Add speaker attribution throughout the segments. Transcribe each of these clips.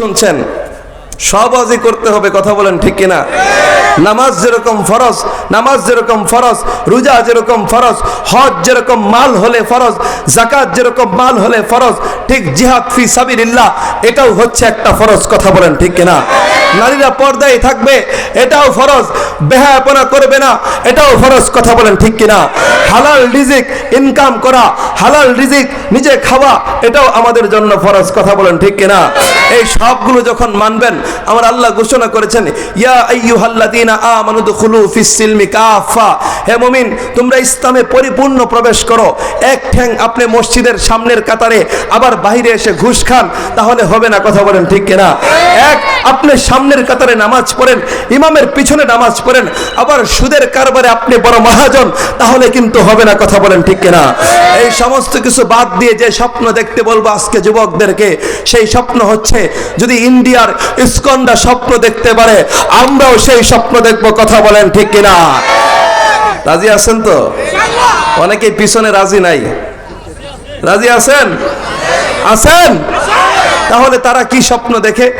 Speaker 1: শুনছেন? সব ওয়াজই করতে হবে, কথা বলেন ঠিক কিনা? নামাজ যেরকম ফরজ, নামাজ যেরকম ফরজ, রোজা যেরকম ফরজ, হজ যেরকম মাল হলে ফরজ জাকাত যেরকম মাল হলে ফরজ, ঠিক জিহাদ ফি সাবিলিল্লাহ, এটাও হচ্ছে একটা ফরজ, কথা বলেন ঠিক কিনা? নারীরা পর্দায় থাকবে, এটাও ফরজ, বেহায়াপনা করবে না, এটাও ফরজ, কথা বলেন ঠিক কিনা? হালাল রিজিক ইনকাম করা, হালাল রিজিক নিজে খাওয়া, এটাও আমাদের জন্য ফরজ, কথা বলেন ঠিক কিনা? এই সবগুলো যখন মানবেন, আমার আল্লাহ ঘোষণা করেছেন, ইয়া আইয়ুহাল্লাযীনা আমানু দুখুলু ফিস সিলমি কাফা হে মুমিন, তোমরা ইসলামে পরিপূর্ণ প্রবেশ করো। এক ঠ্যাং আপনি মসজিদের সামনের কাতারে আবার বাইরে এসে ঘুষ খান, তাহলে হবে না কথা বলেন ঠিক কিনা? এক আপনি সামনের কাতারে নামাজ পড়েন, ইমামের পিছনে নামাজ পড়েন, আবার সুদের কারবারে আপনি বড় মহাজন, তাহলে কিন্তু হবে না কথা বলেন ঠিক কিনা? এই সমস্ত কিছু বাদ দিয়ে যে স্বপ্ন দেখতে বলব আজকে যুবকদেরকে, সেই স্বপ্ন হচ্ছে যদি ইন্ডিয়ার ইস্কনরা স্বপ্ন দেখতে পারে, আমরাও সেই স্বপ্ন দেখব কথা বলেন ঠিক কিনা? রাজি আছেন তো? অনেকেই পিছনে রাজি নাই। রাজি আছেন? আছেন? তাহলে তারা কি স্বপ্ন দেখে?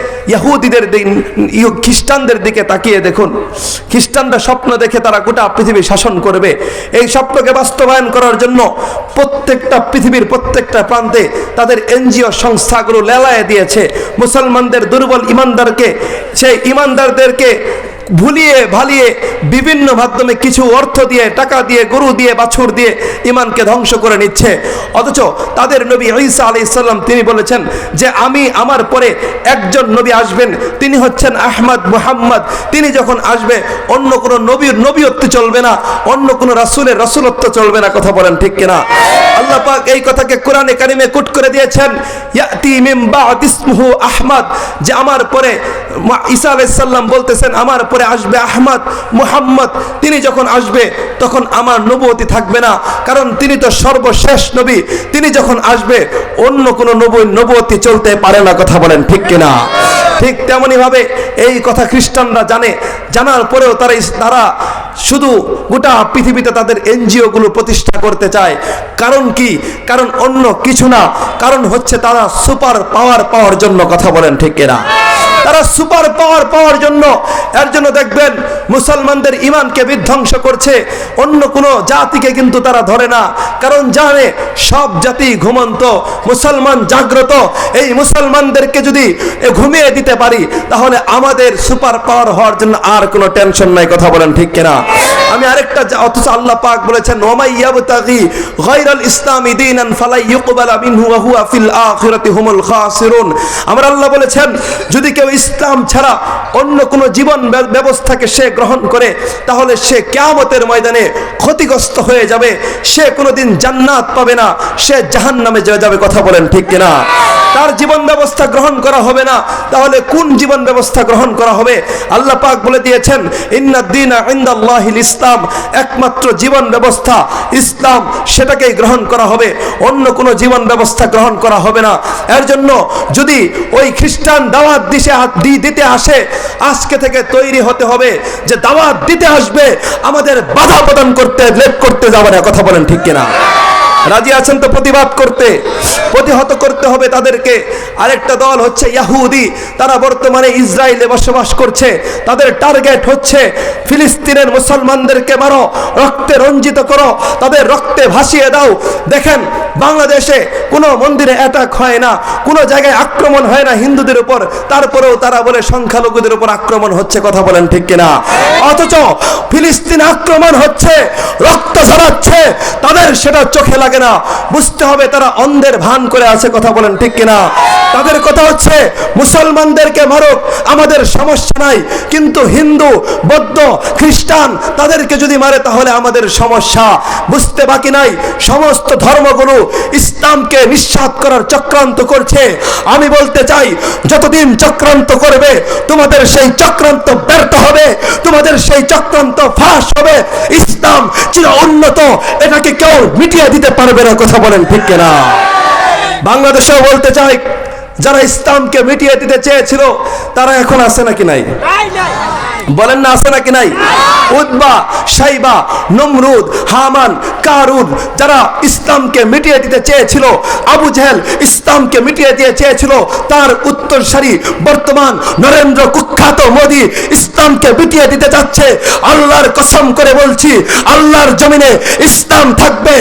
Speaker 1: ইহু- খ্রিস্টানদের দিকে তাকিয়ে দেখুন। খ্রিস্টানরা স্বপ্ন দেখে তারা গোটা পৃথিবী শাসন করবে। এই স্বপ্নকে বাস্তবায়ন করার জন্য প্রত্যেকটা পৃথিবীর প্রত্যেকটা প্রান্তে তাদের এনজিও সংস্থাগুলো লেলায় দিয়েছে। মুসলমানদের দুর্বল ইমানদারকে, সেই ইমানদারদেরকে ভুলিয়ে ভালিয়ে বিভিন্ন মাধ্যমে কিছু অর্থ দিয়ে, টাকা দিয়ে, গরু দিয়ে, বাছুর দিয়ে ইমানকে ধ্বংস করে নিচ্ছে। অথচ তাদের নবী ঈসা আলি ইসাল্লাম তিনি বলেছেন যে, আমি আমার পরে একজন নবী আসবেন। তিনি হচ্ছেন আহমদ মুহাম্মদ। তিনি যখন আসবে, অন্য কোনো নবীর নবীত্ব চলবে না, অন্য কোনো রাসূলের রাসূলত্ব চলবে না। কথা বলেন ঠিক কিনা? আল্লাহ পাক এই কথাকে কোরআনে কারিমে কুট করে দিয়েছেন, ইয়াতি মিন বা'দ ইসমুহু আহমদ। যে, আমার পরে ঈসা আলাইহিস সালাম বলতেছেন, আমার পরে আসবে আহমদ, মুহাম্মদ। তিনি যখন আসবে, তখন আমার নবুয়তি থাকবে না। কারণ তিনি তো সর্বশেষ নবী। তিনি যখন আসবে, অন্য কোনো নবী নবুয়তি চলতে পারে না কথা বলেন, ঠিক কিনা? ঠিক তেমনি ভাবে এই কথা খ্রিস্টানরা জানে। জানার পরেও তারা তারা শুধু গোটা পৃথিবীতে তাদের এনজিও গুলো প্রতিষ্ঠা করতে চায়। কারণ কি? কারণ অন্য কিছু না। কারণ হচ্ছে তারা সুপার পাওয়ার পাওয়ার জন্য কথা বলেন, ঠিক কিনা? তারা সুপার পাওয়ার পাওয়ার জন্য, এর জন্য দেখবেন মুসলমানদের ইমানকে বিধ্বংস করছে। অন্য কোনো জাতিকে কিন্তু তারা ধরে না। কারণ জানে সব জাতি ঘুমন্ত, মুসলমান জাগ্রত। এই মুসলমানদেরকে যদি ঘুমিয়ে দিতে পারি, তাহলে আমাদের সুপার পাওয়ার হওয়ার জন্য আর কোনো টেনশন নাই, কথা বলেন ঠিক কিনা? আমি আরেকটা অথচ আল্লাহ পাক বলেছেন, ওমাই ইয়াবতাগি আল্লাহ বলেছেন, যদি কেউ ইসলাম ছাড়া অন্য কোনো জীবন ব্যবস্থাকে সে গ্রহণ করে, তাহলে সে কিয়ামতের ময়দানে ক্ষতিগ্রস্ত হয়ে যাবে। সে কোনোদিন জান্নাত পাবে না, সে জাহান্নামে চলে যাবে, কথা বলেন ঠিক কিনা? তার জীবন ব্যবস্থা গ্রহণ করা হবে না, তাহলে কোন জীবন ব্যবস্থা গ্রহণ করা হবে? আল্লাহ পাক বলে দিয়েছেন ইন্নাদ্দিনা ইনদাল্লাহিল ইসলাম একমাত্র জীবন ব্যবস্থা ইসলাম, সেটাকেই গ্রহণ করা হবে। অন্য কোনো জীবন ব্যবস্থা গ্রহণ করা হবে না। এর জন্য যদি ওই খ্রিস্টান দাওয়াত দিশে দিতে আসে, আজকে থেকে তৈরি হতে হবে যে দাওয়াত দিতে আসবে, আমাদের বাধা প্রদান করতে, লেপ করতে যাবে না, কথা বলেন ঠিক কিনা? রাজি আছেন তো প্রতিবাদ করতে? প্রতিহত করতে হবে তাদেরকে। আরেকটা দল হচ্ছে ইয়াহুদি, তারা বর্তমানে ইসরায়েলে বসবাস করছে, তাদের টার্গেট হচ্ছে ফিলিস্তিনের মুসলমানদেরকে মারো, রক্তে রঞ্জিত করো, তাদের রক্তে ভাসিয়ে দাও। দেখেন বাংলাদেশে কোনো মন্দিরে অ্যাটাক হয় না, কোনো জায়গায় আক্রমণ হয় না হিন্দুদের উপর। তারপরেও তারা বলে সংখ্যালঘুদের উপর আক্রমণ হচ্ছে, কথা বলেন ঠিক কিনা? অথচ ফিলিস্তিন আক্রমণ হচ্ছে, রক্ত ঝরাচ্ছে, তাদের সেটা চোখে লাগে না। বুঝতে হবে তারা অন্ধের ভান করে আছে, কথা বলেন ঠিক কিনা? তাদের কথা হচ্ছে, মুসলমানদেরকে মারুক, আমাদের সমস্যা নাই, কিন্তু হিন্দু, বৌদ্ধ, খ্রিস্টান তাদেরকে যদি মারে তাহলে আমাদের সমস্যা। বুঝতে বাকি নাই, সমস্ত ধর্মগুলো ইসলামকে নিঃস্বাত করার চক্রান্ত করছে। আমি বলতে চাই, যতদিন চক্রান্ত করবে, তোমাদের সেই চক্রান্ত ব্যর্থ হবে, তোমাদের সেই চক্রান্ত ফাঁস হবে। ইসলাম চির উন্নত, এটাকে কেউ মিটিয়ে দিতে পারবে না, কথা বলেন ঠিক কিনা? বাংলাদেশেও বলতে চাই, যারা ইসলামকে মিটিয়ে দিতে চেয়েছিল, তারা এখন আছে নাকি নাই। বলেন না আছে নাকি নাই? উদ্বা সাইবা নমরুদ হামান কারুন যারা ইসলামকে মিটিয়ে দিতে চেয়েছিল আবু জেহেল ইসলামকে মিটিয়ে দিয়ে চেয়েছিল তার উত্তরসারী বর্তমান নরেন্দ্র কুখ্যাত মোদী ইসলামকে মিটিয়ে দিতে যাচ্ছে। আল্লাহর কসম করে বলছি আল্লাহর জমিনে ইসলাম থাকবে।